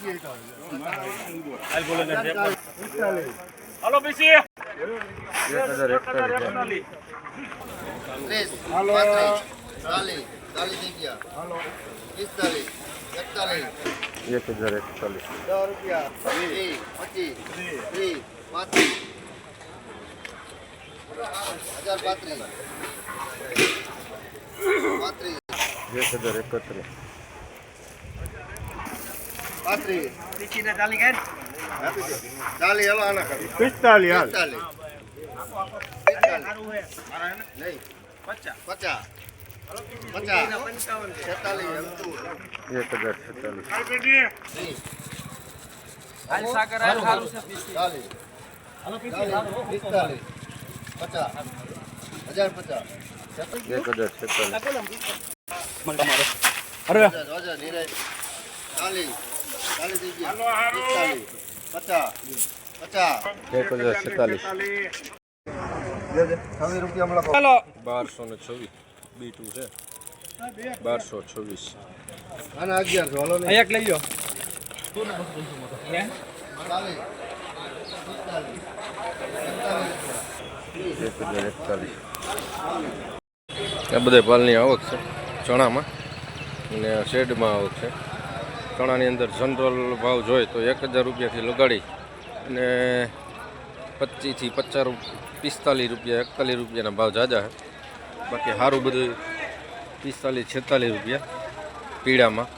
ગઈ તો. હાલો ચાલીસ ચાલીસ થઈ ગયા. પિસ્તાલીસ એકતાલીસ. એક હજાર એકતાલીસ. દસ રૂપિયા. પચીસ ત્રીસ પાંત્રીસ. હજાર પાંત્રીસ. એક હજાર એકત્રીસ પિસ્તાલીસ હાલ પચાસ એક હજાર છેતાલીસ હજાર પચાસ એક હજાર છેતાલીસ. એક હજાર છેતાલીસ રૂપિયા બારસો ને છવ્વીસ. બી ટુ છે. બારસો છવ્વીસ. અને અગિયારસો હલો એક લઈ લો એક હજાર એકતાલીસ. આ બધા પાલની આવક છે, ચણામાં. અને શેડમાં આવક છે. ચણાની અંદર જનરલ ભાવ જોઈએ તો એક હજાર રૂપિયાથી લગાડી અને પચીસથી પચાસ પિસ્તાલીસ રૂપિયા, એકતાલીસ રૂપિયાના ભાવ જાજા છે. બાકી સારું બધું પિસ્તાલીસ, છેતાલીસ રૂપિયા પીળામાં.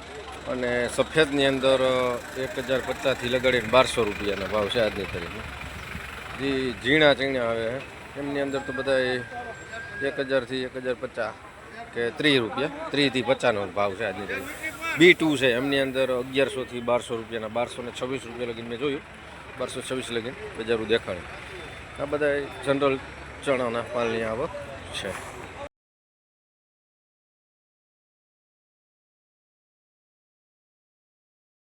અને સફેદની અંદર એક હજાર પચાસથી લગાડીને બારસો રૂપિયાના ભાવ છે આજની તારીખમાં જે, ઝીણા ચીણા આવે એમની અંદર તો બધા એક હજારથી એક હજાર પચાસ કે ત્રીસ રૂપિયા. ત્રીસથી પચાસનો ભાવ છે આજની તારીખ. બી ટુ છે, એમની અંદર અગિયારસોથી બારસો રૂપિયાના બારસો ને છવ્વીસ રૂપિયા લગીને મેં જોયું. બારસો છવ્વીસ લગીને, બજારું દેખાડ્યું. આ બધા જનરલ ચણાના પાલની આવક છે.